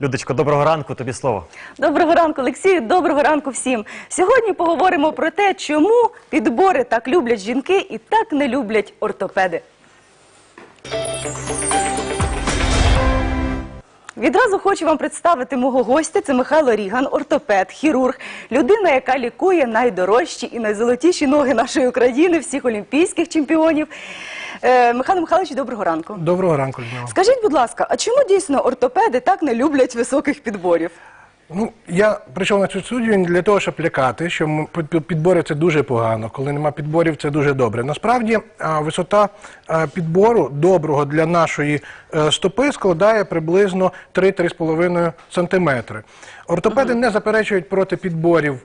Людочко, доброго ранку, тобі слово. Доброго ранку, Олексію. Доброго ранку всім. Сьогодні поговоримо про те, чому підбори так люблять жінки і так не люблять ортопеди. Відразу хочу вам представити мого гостя. Це Михайло Ріган, ортопед, хірург, людина, яка лікує найдорожчі і найзолотіші ноги нашої України, всіх олімпійських чемпіонів. Е, Михайло Михайлович, доброго ранку. Доброго ранку, Людмила. Скажіть, будь ласка, а чому дійсно ортопеди так не люблять високих підборів? Ну, я прийшов на цю студію не для того, щоб лякати, що підбори це дуже погано. Коли нема підборів, це дуже добре. Насправді, висота підбору доброго для нашої е, стопи складає приблизно 3-3,5 сантиметри. Ортопеди не заперечують проти підборів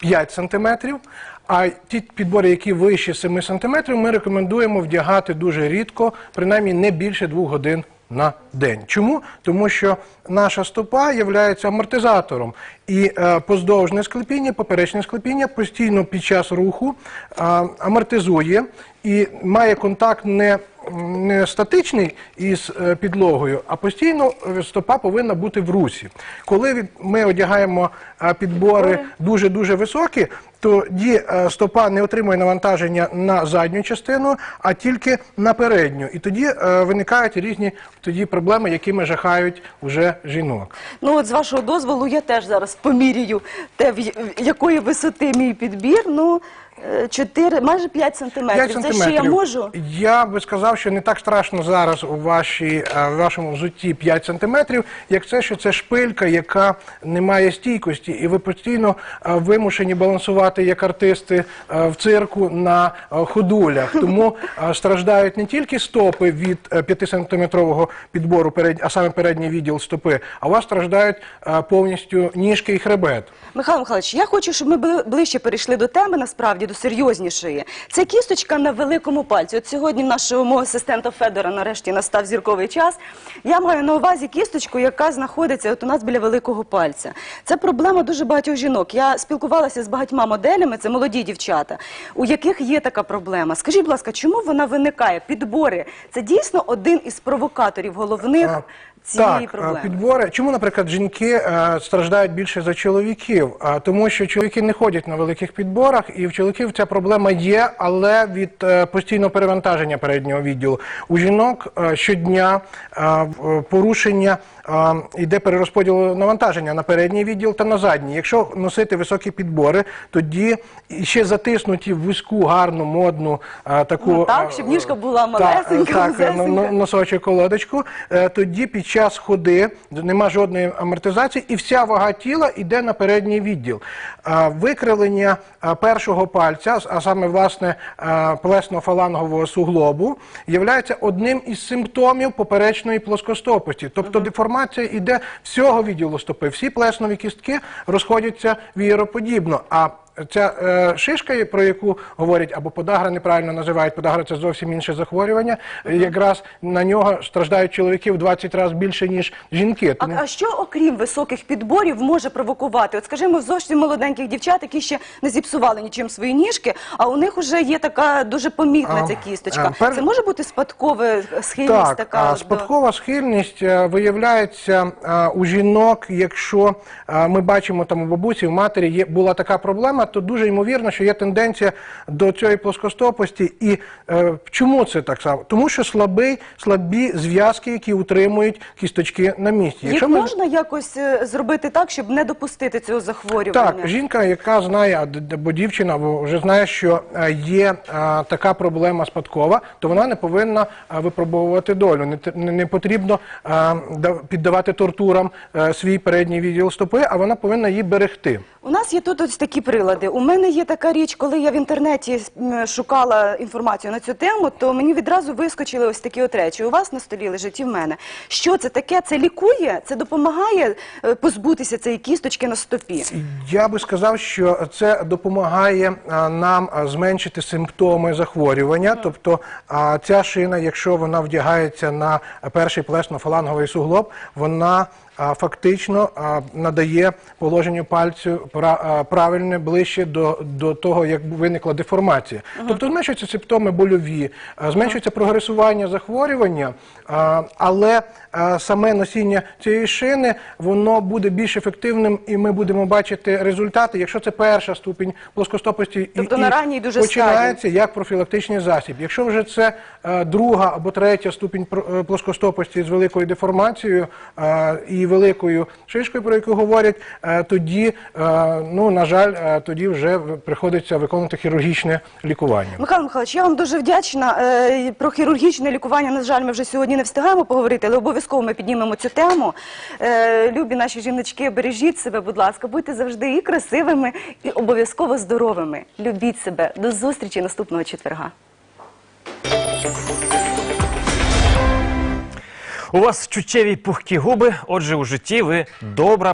5 сантиметрів, а ті підбори, які вище 7 сантиметрів, ми рекомендуємо вдягати дуже рідко, принаймні не більше 2 годин на день. Чому? Тому що наша стопа є амортизатором, і е, поздовжне склепіння, поперечне склепіння постійно під час руху е, амортизує і має контакт не, не статичний із е, підлогою, а постійно стопа повинна бути в русі. Коли ми одягаємо підбори дуже-дуже високі, тоді е, стопа не отримує навантаження на задню частину, а тільки на передню. І тоді е, виникають різні тоді проблеми, якими жахають уже жінок. Ну, от з вашого дозволу, я теж зараз поміряю те, в якої висоти мій підбір. Ну, 4, майже 5 сантиметрів. 5 Це ще я можу? Я би сказав, що не так страшно зараз у вашій, е, вашому взутті 5 сантиметрів, як це, що це шпилька, яка не має стійкості, і ви постійно е, вимушені балансувати як артисти е, в цирку на е, ходулях. Тому е, страждають не тільки стопи від 5-сантиметрового підбору, перед- а саме передній відділ стопи, а у вас страждають е, повністю ніжки і хребет. Михайло Михайлович, я хочу, щоб ми бли- ближче перейшли до теми, насправді, до серйознішої. Це кісточка на великому пальці. От сьогодні нашого мого асистента Федора нарешті настав зірковий час. Я маю на увазі кісточку, яка знаходиться от у нас біля великого пальця. Це проблема дуже багатьох жінок. Я спілкувалася з багатьма моделями, це молоді дівчата, у яких є така проблема. Скажіть, будь ласка, чому вона виникає? Підбори це дійсно один із провокаторів головних цієї так, проблеми. підбори. Чому, наприклад, жінки е, страждають більше за чоловіків? Тому що чоловіки не ходять на великих підборах, і в чоловіків ця проблема є, але від е, постійного перевантаження переднього відділу. У жінок е, щодня е, е, порушення е, йде перерозподіл навантаження на передній відділ та на задній. Якщо носити високі підбори, тоді ще затиснуті в вузьку, гарну, модну е, таку Ну, так, е, щоб ніжка була так, малесенька, так, вузесенька. ну, ну, носочок колодочку, е, тоді під час ходи нема жодної амортизації, і вся вага тіла йде на передній відділ. Викривлення першого пальця, а саме власне плесно-фалангового суглобу, є одним із симптомів поперечної плоскостопості. Тобто деформація йде всього відділу стопи. Всі плеснові кістки розходяться вієроподібно. А Ця е, шишка, про яку говорять, або подагра неправильно називають, подагра це зовсім інше захворювання. Е, Якраз на нього страждають чоловіки в 20 разів більше, ніж жінки. А, Тому а що, окрім високих підборів, може провокувати? От скажімо, зовсім молоденьких дівчат, які ще не зіпсували нічим свої ніжки, а у них вже є така дуже помітна ця кісточка. а, пер- Це може бути спадкова схильність так, така? до- спадкова схильність е, виявляється е, у жінок, якщо е, ми бачимо там у бабусі, в матері є була така проблема, то дуже ймовірно, що є тенденція до цієї плоскостопості. І е, чому це так само? Тому що слабий, слабі зв'язки, які утримують кісточки на місці. Їх можна якось е, зробити так, щоб не допустити цього захворювання? Так, жінка, яка знає, а д- або дівчина або вже знає, що е, є е, така проблема спадкова, то вона не повинна е, випробовувати долю. Не, те- не, не потрібно е, да- піддавати тортурам е, свій передній відділ стопи, а вона повинна її берегти. У нас є тут ось такі прилади. У мене є така річ, коли я в інтернеті м, шукала інформацію на цю тему, то мені відразу вискочили ось такі от речі. У вас на столі лежить і в мене. Що це таке? Це лікує? Це допомагає е, позбутися цієї кісточки на стопі? Я би сказав, що це допомагає а, нам а, зменшити симптоми захворювання. Тобто а, ця шина, якщо вона вдягається на перший плесно-фаланговий суглоб, вона фактично надає положенню пальцю правильне ближче до, до того, як виникла деформація. Тобто зменшуються симптоми больові, а, зменшується прогресування захворювання, але саме носіння цієї шини воно буде більш ефективним, і ми будемо бачити результати, якщо це перша ступінь плоскостопості і- Тобто і, на ранній дуже починається як профілактичний засіб. Якщо вже це е, друга або третя ступінь е, плоскостопості з великою деформацією е, і великою шишкою, про яку говорять, е, тоді, е, ну на жаль, е, тоді вже приходиться виконувати хірургічне лікування. Михайло Михайлович, я вам дуже вдячна. Про хірургічне лікування, на жаль, ми вже сьогодні не встигаємо поговорити, але обов'язково ми піднімемо цю тему. Любі наші жіночки, бережіть себе, будь ласка, будьте завжди і красивими, і обов'язково здоровими. Любіть себе. До зустрічі наступного четверга. У вас чуттєві пухкі губи, отже, у житті ви добра